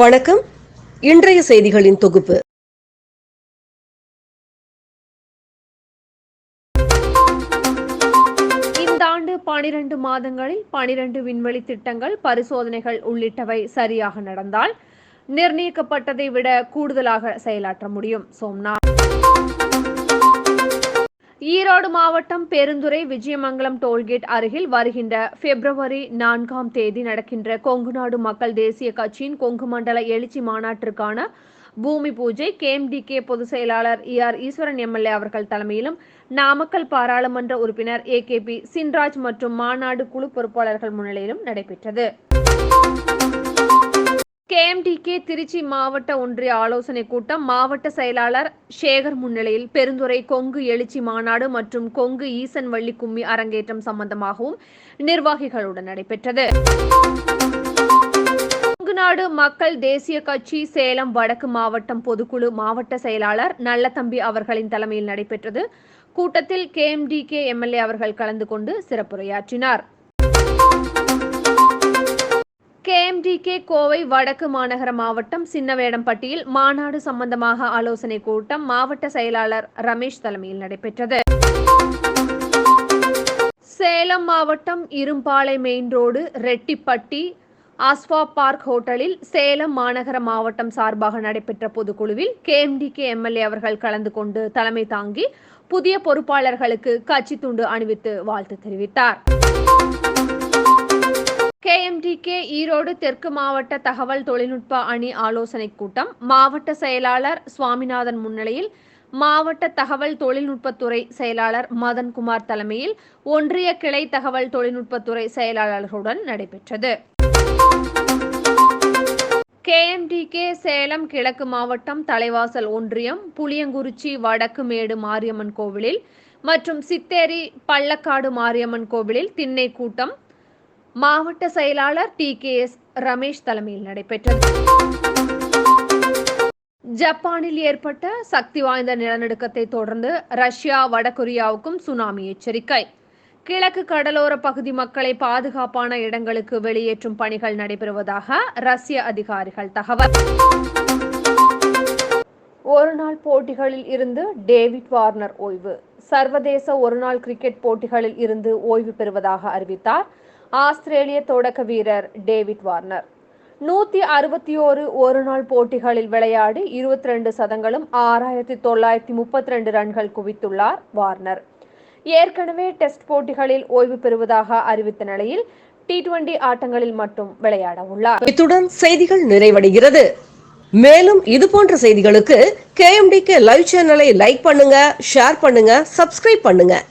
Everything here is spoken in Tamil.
வணக்கம். இன்றைய செய்திகளின் தொகுப்பு. இந்த ஆண்டு பனிரெண்டு மாதங்களில் பனிரெண்டு விண்வெளி திட்டங்கள் பரிசோதனைகள் உள்ளிட்டவை சரியாக நடந்தால் நிர்ணயிக்கப்பட்டதை விட கூடுதலாக செயலாற்ற முடியும். சோம்நாத் ஈரோடு மாவட்டம் பெருந்துறை விஜயமங்கலம் டோல்கேட் அருகில் வருகின்ற பிப்ரவரி நான்காம் தேதி நடக்கின்ற கொங்குநாடு மக்கள் தேசிய கட்சியின் கொங்கு மண்டல எழுச்சி மாநாட்டிற்கான பூமி பூஜை கேஎம்டிகே பொதுச் செயலாளர் இ ஆர் ஈஸ்வரன் எம்எல்ஏ அவர்கள் தலைமையிலும் நாமக்கல் பாராளுமன்ற உறுப்பினர் ஏ கே பி சின்ராஜ் மற்றும் மாநாடு குழு பொறுப்பாளர்கள் முன்னிலையிலும் நடைபெற்றது. ஏஎம்டிகே திருச்சி மாவட்ட ஒன்றிய ஆலோசனை கூட்டம் மாவட்ட செயலாளர் சேகர் முன்னிலையில் பெருந்துறை கொங்கு எழுச்சி மாநாடு மற்றும் கொங்கு ஈசன் வள்ளி கும்மி அரங்கேற்றம் சம்பந்தமாகவும் நிர்வாகிகளுடன் நடைபெற்றது. கொங்குநாடு மக்கள் தேசிய கட்சி சேலம் வடக்கு மாவட்டம் பொதுக்குழு மாவட்ட செயலாளர் நல்லதம்பி அவர்களின் தலைமையில் நடைபெற்றது. கூட்டத்தில் கேஎம்டிகே எம்எல்ஏ அவர்கள் கலந்து கொண்டு சிறப்புரையாற்றினார். கேஎம்டிகே கோவை வடக்கு மாநகர மாவட்டம் சின்னவேடம்பட்டியில் மாநாடு சம்பந்தமாக ஆலோசனை கூட்டம் மாவட்ட செயலாளர் ரமேஷ் தலைமையில் நடைபெற்றது. சேலம் மாவட்டம் Irumbalai main road Rettipatti Aswa park ஹோட்டலில் சேலம் மாநகர மாவட்டம் சார்பாக நடைபெற்ற பொதுக்குழுவில் கேஎம்டிகே எம்எல்ஏ அவர்கள் கலந்து கொண்டு தலைமை தாங்கி புதிய பொறுப்பாளர்களுக்கு கட்சி துண்டு அணிவித்து வாழ்த்து தெரிவித்தார். கேஎம்டிகே ஈரோடு தெற்கு மாவட்ட தகவல் தொழில்நுட்ப அணி ஆலோசனைக் கூட்டம். மாவட்ட செயலாளர் சுவாமிநாதன் முன்னிலையில் மாவட்ட தகவல் தொழில்நுட்பத்துறை செயலாளர் மதன்குமார் தலைமையில் ஒன்றிய கிளை தகவல் தொழில்நுட்பத்துறை செயலாளர்களுடன் நடைபெற்றது. கேஎம்டிகே சேலம் கிழக்கு மாவட்டம் தலைவாசல் ஒன்றியம் புளியங்குறிச்சி வடக்கு மேடு மாரியம்மன் கோவிலில் மற்றும் சித்தேரி பள்ளக்காடு மாரியம்மன் கோவிலில் திண்ணை கூட்டம் மாவட்ட செயலாளர் டி கே எஸ் ரமேஷ் தலைமையில் நடைபெற்றது. ஜப்பானில் ஏற்பட்ட சக்தி வாய்ந்த நிலநடுக்கத்தை தொடர்ந்து ரஷ்யா வடகொரியாவுக்கும் சுனாமி எச்சரிக்கை. கிழக்கு கடலோர பகுதி மக்களை பாதுகாப்பான இடங்களுக்கு வெளியேற்றும் பணிகள் நடைபெறுவதாக ரஷ்ய அதிகாரிகள் தகவல். ஒருநாள் போட்டிகளில் இருந்து டேவிட் வார்னர் ஓய்வு. சர்வதேச ஒருநாள் கிரிக்கெட் போட்டிகளில் இருந்து ஓய்வு பெறுவதாக அறிவித்தார் ஆஸ்திரேலிய தொடக்க வீரர் டேவிட் வார்னர். நூத்தி அறுபத்தி ஓரு ஒருநாள் போட்டிகளில் விளையாடி இருபத்தி ரெண்டு சதங்களும் ஆறாயிரத்தி தொள்ளாயிரத்தி முப்பத்தி ரெண்டு ரன்கள் குவித்துள்ளார் வார்னர். ஏற்கனவே டெஸ்ட் போட்டிகளில் ஓய்வு பெறுவதாக அறிவித்த நிலையில் டி டுவெண்டி ஆட்டங்களில் மட்டும் விளையாட உள்ளார். இத்துடன் செய்திகள் நிறைவடைகிறது. மேலும் இது போன்ற செய்திகளுக்கு கேஎம்டிகே லைவ் சேனலை லைக் பண்ணுங்க ஷேர் பண்ணுங்க சப்ஸ்கிரைப் பண்ணுங்க.